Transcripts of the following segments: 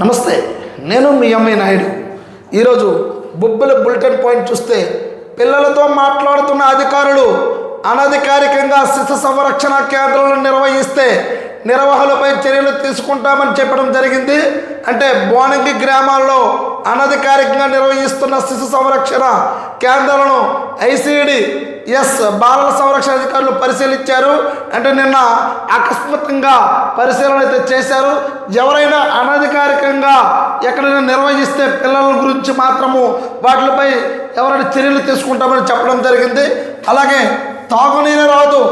నమస్తే నేను మీ అమ్మాయి నాయుడు. ఈరోజు బొబ్బుల బులెటిన్ పాయింట్ చూస్తే పిల్లలతో మాట్లాడుతున్న అధికారులు అనధికారికంగా శిశు సంరక్షణ కేంద్రాలను నిర్వహిస్తే నిర్వహణపై చర్యలు తీసుకుంటామని చెప్పడం జరిగింది. అంటే బోనంగి గ్రామాల్లో అనధికారికంగా నిర్వహిస్తున్న శిశు సంరక్షణ కేంద్రాలను ఐసిడి ఎస్ బాలల సంరక్షణ అధికారులు పరిశీలించారు. అంటే నిన్న అకస్మాత్తుగా పరిశీలన అయితే చేశారు. ఎవరైనా అనధికారికంగా ఎక్కడైనా నిర్వహిస్తే పిల్లల గురించి మాత్రము వాటిపై ఎవరైనా చర్యలు తీసుకుంటామని చెప్పడం జరిగింది. అలాగే తాగునీరు రాదు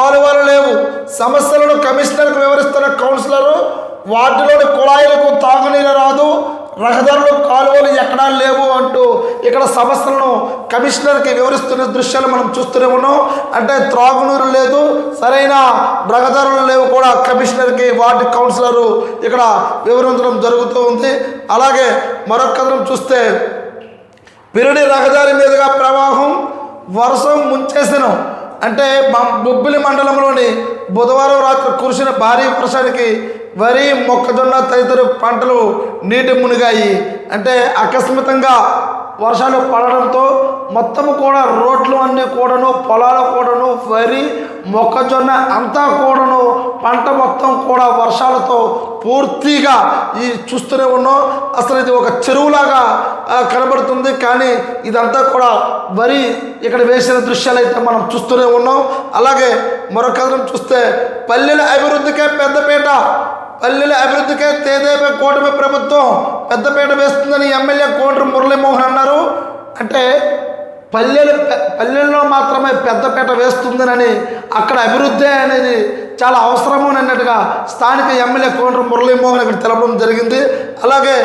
కాలువలు లేవు. సమస్యలను కమిషనర్కు వివరిస్తున్న కౌన్సిలరు వార్డులోని కుళాయిలకు తాగునీరు రాదు రహదారులు కాలువలు ఎక్కడా లేవు అంటూ ఇక్కడ సమస్యలను కమిషనర్కి వివరిస్తున్న దృశ్యాలు మనం చూస్తూనే ఉన్నాం. అంటే త్రాగునీరు లేదు సరైన రహదారులు లేవు కూడా కమిషనర్కి వార్డు కౌన్సిలరు ఇక్కడ వివరించడం జరుగుతూ ఉంది. అలాగే మరొక కథనం చూస్తే పిరుడి రహదారి మీదుగా ప్రవాహం వర్షం ముంచేసిన. అంటే బొబ్బిలి మండలంలోని బుధవారం రాత్రి కురిసిన భారీ వర్షానికి వరి మొక్కజొన్న తదితర పంటలు నీటి మునిగాయి. అంటే ఆకస్మితంగా వర్షాలు పడడంతో మొత్తం కూడా రోడ్లు అన్నీ కూడాను పొలాలు కూడాను వరి మొక్కజొన్న అంతా కూడాను పంట మొత్తం కూడా వర్షాలతో పూర్తిగా ఈ చూస్తూనే ఉన్నాం. అసలు ఇది ఒక చెరువులాగా కనబడుతుంది. కానీ ఇదంతా కూడా వరి ఇక్కడ వేసిన దృశ్యాలు అయితే మనం చూస్తూనే ఉన్నాం. అలాగే మరొక కథనం చూస్తే పల్లెల అభివృద్ధికే పెద్దపీట పల్లెల అభివృద్ధికే తేదేపై కూటమి ప్రభుత్వం పెద్దపీట వేస్తుందని ఎమ్మెల్యే కోండ్రు మురళీమోహన్ అన్నారు. అంటే పల్లెలు పల్లెల్లో మాత్రమే పెద్దపేట వేస్తుందనని అక్కడ అభివృద్ధి అనేది చాలా అవసరము అన్నట్టుగా స్థానిక ఎమ్మెల్యే కోనరు మురళీమోహన్ ఇక్కడ తెలపడం జరిగింది. అలాగే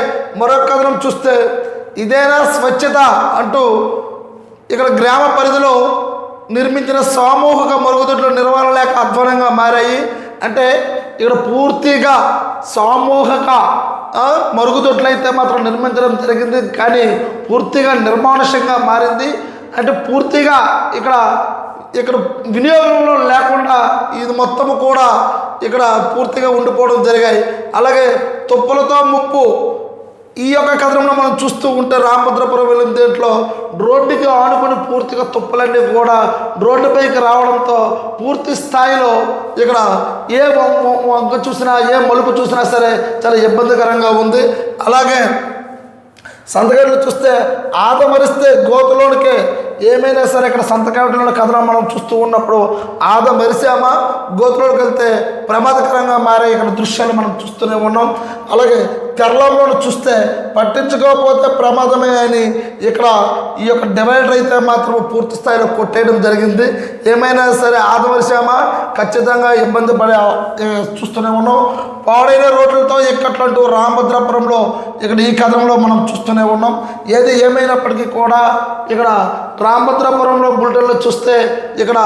మరొక కథనం చూస్తే ఇదేనా స్వచ్ఛత అంటూ ఇక్కడ గ్రామ పరిధిలో నిర్మించిన సామూహిక మరుగుదొడ్ల నిర్వహణ లేక అధ్వానంగా మారాయి. అంటే ఇక్కడ పూర్తిగా సామూహిక మరుగుదొడ్లైతే మరుగుదొడ్లు అయితే మాత్రం నిర్మించడం జరిగింది. కానీ పూర్తిగా నిర్మానుష్యంగా మారింది. అంటే పూర్తిగా ఇక్కడ ఇక్కడ వినియోగంలో లేకుండా ఇది మొత్తము కూడా ఇక్కడ పూర్తిగా ఉండిపోవడం జరిగాయి. అలాగే తుప్పలతో ముప్పు ఈ యొక్క కథనంలో మనం చూస్తూ ఉంటే రామభద్రపురం వెళ్ళిన దేంట్లో రోడ్డుకి ఆనుకొని పూర్తిగా తుప్పలన్నీ కూడా రోడ్డుపైకి రావడంతో పూర్తి స్థాయిలో ఇక్కడ ఏ వంక చూసినా ఏ మలుపు చూసినా సరే చాలా ఇబ్బందికరంగా ఉంది. అలాగే సంతకాయలు చూస్తే ఆదమరిస్తే గోతులోనికే ఏమైనా సరే ఇక్కడ సంతకాయల కథనం మనం చూస్తూ ఉన్నప్పుడు ఆద మరిసామా గోతులోకి వెళ్తే ప్రమాదకరంగా మారే ఇక్కడ దృశ్యాన్ని మనం చూస్తూనే ఉన్నాం. అలాగే కేరళలో చూస్తే పట్టించుకోకపోతే ప్రమాదమే అని ఇక్కడ ఈ యొక్క డివైడర్ అయితే మాత్రం పూర్తి స్థాయిలో కొట్టేయడం జరిగింది. ఏమైనా సరే ఆదమరిసామా ఖచ్చితంగా ఇబ్బంది పడే చూస్తూనే ఉన్నాం. పాడైన రోడ్లతో ఎక్కట్లంటూ రామభద్రాపురంలో ఇక్కడ ఈ కథనంలో మనం చూస్తూనే ఉన్నాం. ఏది ఏమైనప్పటికీ కూడా ఇక్కడ రామభద్రాపురంలో బులెటిన్లో చూస్తే ఇక్కడ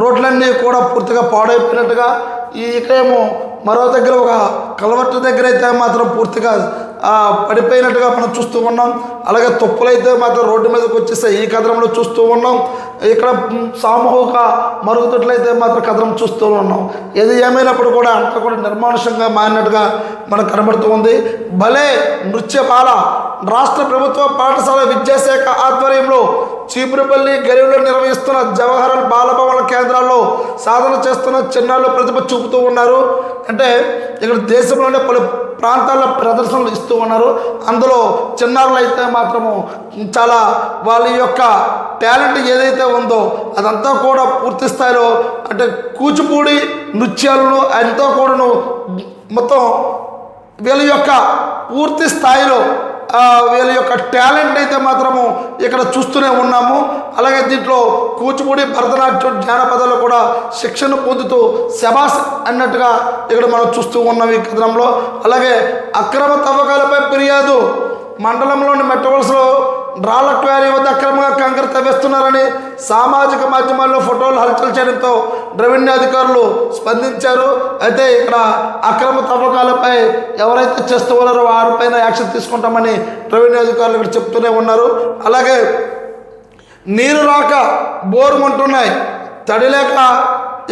రోడ్లన్నీ కూడా పూర్తిగా పాడైపోయినట్టుగా ఈ ఇక్కడేమో మరో దగ్గర ఒక కలవట్టు దగ్గర అయితే మాత్రం పూర్తిగా పడిపోయినట్టుగా మనం చూస్తూ ఉన్నాం. అలాగే తుప్పులైతే మాత్రం రోడ్డు మీదకి వచ్చేస్తే ఈ కథనంలో చూస్తూ ఉన్నాం. ఇక్కడ సామూహిక మరుగుదొడ్లైతే మాత్రం కథనం చూస్తూ ఉన్నాం. ఏది ఏమైనప్పుడు కూడా అంతా కూడా నిర్మానుషంగా మారినట్టుగా మనకు కనబడుతూ ఉంది. భలే నృత్యపాల రాష్ట్ర ప్రభుత్వ పాఠశాల విద్యాశాఖ ఆధ్వర్యంలో చీపురుపల్లి గరిలో నిర్వహిస్తున్న జవహర్ బాలభవన కేంద్రాల్లో సాధన చేస్తున్న చిన్నారులు ప్రతిభ చూపుతూ ఉన్నారు. అంటే ఇక్కడ దేశంలోనే పలు ప్రాంతాల్లో ప్రదర్శనలు ఇస్తూ ఉన్నారు. అందులో చిన్నారులు అయితే మాత్రము చాలా వాళ్ళ యొక్క టాలెంట్ ఏదైతే ఉందో అదంతా కూడా పూర్తి స్థాయిలో అంటే కూచిపూడి నృత్యాలను ఎంతో కూడాను మొత్తం వీళ్ళ యొక్క పూర్తి స్థాయిలో వీళ్ళ యొక్క టాలెంట్ అయితే మాత్రము ఇక్కడ చూస్తూనే ఉన్నాము. అలాగే దీంట్లో కూచిపూడి భరతనాట్యం జానపదాలు కూడా శిక్షణ పొందుతూ శబాస్ అన్నట్టుగా ఇక్కడ మనం చూస్తూ ఉన్నాం ఈ కథనంలో. అలాగే అక్రమ తవ్వకాలపై ఫిర్యాదు మండలంలోని మెట్రోల్స్లో రాళ్ళ క్వారీ వద్ద అక్రమంగా కంకర తవ్వేస్తున్నారని సామాజిక మాధ్యమాల్లో ఫోటోలు హల్చల్ చేయడంతో రెవెన్యూ అధికారులు స్పందించారు. అయితే ఇక్కడ అక్రమ తవ్వకాలపై ఎవరైతే చేస్తూ ఉన్నారో వారిపైన యాక్షన్ తీసుకుంటామని రెవెన్యూ అధికారులు ఇక్కడ చెప్తూనే ఉన్నారు. అలాగే నీరు రాక బోరు మంటున్నాయి తడి లేక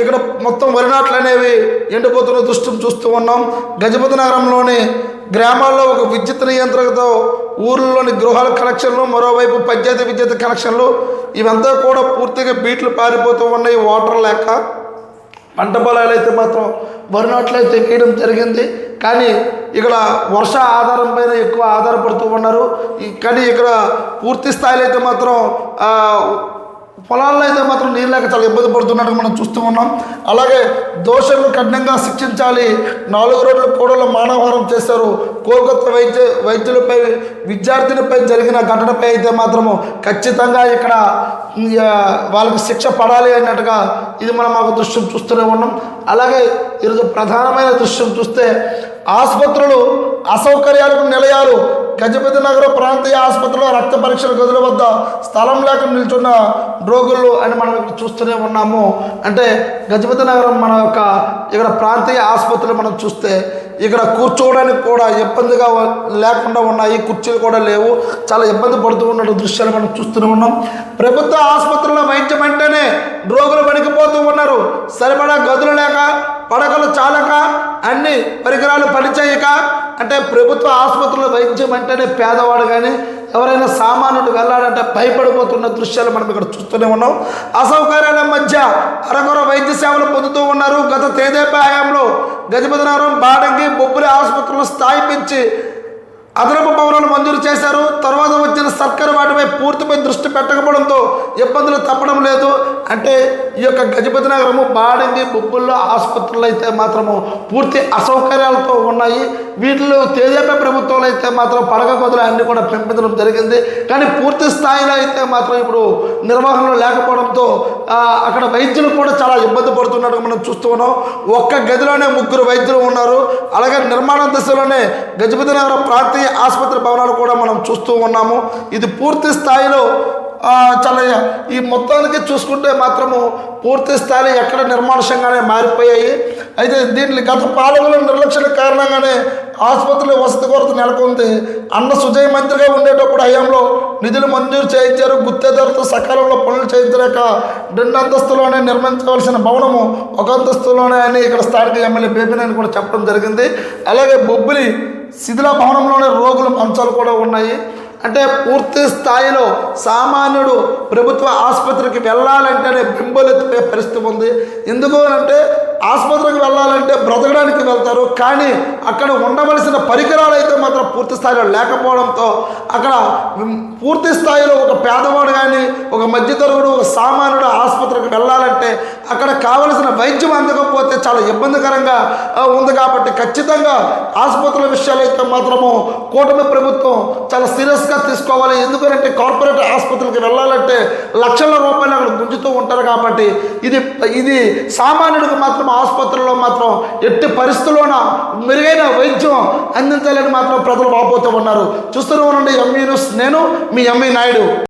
ఇక్కడ మొత్తం వరి నాట్లు అనేవి ఎండిపోతున్న దృష్టిని చూస్తూ ఉన్నాం. గజపతి నగరంలోని గ్రామాల్లో ఒక విద్యుత్ నియంత్రణతో ఊర్లలోని గృహాల కనెక్షన్లు మరోవైపు పంచాయతీ విద్యుత్ కనెక్షన్లు ఇవంతా కూడా పూర్తిగా బీట్లు పారిపోతూ ఉన్నాయి వాటర్ లేక. పంట పొలాలు అయితే మాత్రం వరి నాట్లు అయితే వేయడం జరిగింది. కానీ ఇక్కడ వర్ష ఆధారం పైన ఎక్కువ ఆధారపడుతూ ఉన్నారు. కానీ ఇక్కడ పూర్తి స్థాయిలో అయితే మాత్రం పొలాల్లో అయితే మాత్రం నీళ్ళు లేక చాలా ఇబ్బంది పడుతున్నట్టు మనం చూస్తూ ఉన్నాం. అలాగే దోషులను కఠినంగా శిక్షించాలి. నాలుగు రోడ్ల కూడలు మానవహారం చేశారు. కోల్కత్తా వైద్య వైద్యులపై విద్యార్థినిపై జరిగిన ఘటనపై అయితే మాత్రము ఖచ్చితంగా ఇక్కడ వాళ్ళకి శిక్ష పడాలి అన్నట్టుగా ఇది మనం మాకు దృశ్యం చూస్తూనే ఉన్నాం. అలాగే ఈరోజు ప్రధానమైన దృశ్యం చూస్తే ఆసుపత్రులు అసౌకర్యాలకు నిలయాలు. గజపతి నగర ప్రాంతీయ ఆసుపత్రిలో రక్త పరీక్షల గదుల వద్ద స్థలం లేక నిల్చున్న రోగులు అని మనం ఇక్కడ చూస్తూనే ఉన్నాము. అంటే గజపతి నగరం మన యొక్క ఇక్కడ ప్రాంతీయ ఆసుపత్రులు మనం చూస్తే ఇక్కడ కూర్చోవడానికి కూడా ఇబ్బందిగా లేకుండా ఉన్నాయి. కుర్చీలు కూడా లేవు. చాలా ఇబ్బంది పడుతూ ఉన్న దృశ్యాలు మనం చూస్తూనే ఉన్నాం. ప్రభుత్వ ఆసుపత్రుల్లో వైద్యం అంటేనే రోగులు వణికిపోతూ ఉన్నారు. సరిపడా గదులు లేక పడకలు చాలక అన్ని పరికరాలు పనిచేయక అంటే ప్రభుత్వ ఆసుపత్రుల్లో వైద్యం అంటేనే పేదవాడు కానీ ఎవరైనా సామాన్యుడు వెళ్ళాడంటే భయపడిపోతున్న దృశ్యాలు మనం ఇక్కడ చూస్తూనే ఉన్నాం. అసౌకర్యాల మధ్య అరకొర వైద్య సేవలు పొందుతూ ఉన్నారు. గత తేదేపా హయాంలో బాడంగి బొబ్బులి ఆసుపత్రులు స్థాయి పెంచి అదనపు భవనాలు మంజూరు చేశారు. తర్వాత వచ్చిన సర్కారు వాటిపై పూర్తిపై దృష్టి పెట్టకపోవడంతో ఇబ్బందులు తప్పడం లేదు. అంటే ఈ యొక్క గజపతి నగరము బాడింది బొబ్బుల్లో ఆసుపత్రులు అయితే మాత్రము పూర్తి అసౌకర్యాలతో ఉన్నాయి. వీటిలో తేజాపై ప్రభుత్వంలో అయితే మాత్రం పడక కొదలు అన్ని కూడా పెంపించడం జరిగింది. కానీ పూర్తి స్థాయిలో అయితే మాత్రం ఇప్పుడు నిర్వహణలో లేకపోవడంతో అక్కడ వైద్యులు కూడా చాలా ఇబ్బంది పడుతున్నట్టు మనం చూస్తూ ఉన్నాం. ఒక్క గదిలోనే ముగ్గురు వైద్యులు ఉన్నారు. అలాగే నిర్మాణ దశలోనే గజపతి నగర ప్రాంతీయ ఆసుపత్రి భవనాలు కూడా మనం చూస్తూ ఉన్నాము. ఇది పూర్తి స్థాయిలో చాలా ఈ మొత్తానికి చూసుకుంటే మాత్రము పూర్తి స్థాయిలో ఎక్కడ నిర్మానుషంగానే మారిపోయాయి. అయితే దీన్ని గత పాలకుల నిర్లక్ష్యం కారణంగానే ఆసుపత్రి వసతి కొరత నెలకొంది. అన్న సుజయ్ మంత్రిగా ఉండేటప్పుడు హయాంలో నిధులు మంజూరు చేయించారు. గుత్తేదారుతో సకాలంలో పనులు చేయించలేక రెండు అంతస్తులోనే నిర్మించవలసిన భవనము ఒక అంతస్తులోనే అని ఇక్కడ స్థానిక ఎమ్మెల్యే బేబీనని కూడా చెప్పడం జరిగింది. అలాగే బొబ్బిలి శిథిల భవనంలోనే రోగుల మంచాలు కూడా ఉన్నాయి. అంటే పూర్తి స్థాయిలో సామాన్యుడు ప్రభుత్వ ఆసుపత్రికి వెళ్ళాలంటేనే బింబలెత్తిపోయే పరిస్థితి ఉంది. ఎందుకు అంటే ఆసుపత్రికి వెళ్ళాలంటే బ్రతకడానికి వెళ్తారు కానీ అక్కడ ఉండవలసిన పరికరాలు అయితే మాత్రం పూర్తి స్థాయిలో లేకపోవడంతో అక్కడ పూర్తి స్థాయిలో ఒక పేదవాడు కానీ ఒక మధ్యతరగడు ఒక సామాన్యుడు ఆసుపత్రికి వెళ్ళాలంటే అక్కడ కావలసిన వైద్యం అందకపోతే చాలా ఇబ్బందికరంగా ఉంది కాబట్టి ఖచ్చితంగా ఆసుపత్రుల విషయాలు అయితే మాత్రము కూటమి ప్రభుత్వం చాలా సీరియస్గా తీసుకోవాలి. ఎందుకంటే కార్పొరేట్ ఆసుపత్రికి వెళ్ళాలంటే లక్షల రూపాయలు అక్కడ గుంజుతూ ఉంటారు కాబట్టి ఇది ఇది సామాన్యుడికి మాత్రం ఆసుపత్రిలో మాత్రం ఎట్టి పరిస్థితుల్లోన మెరుగైన వైద్యం అందించాలని మాత్రం ప్రజలు వాపోతూ ఉన్నారు. చూస్తూనే ఉండండి ఎంఈ న్యూస్. నేను మీ ఎంఈ నాయుడు.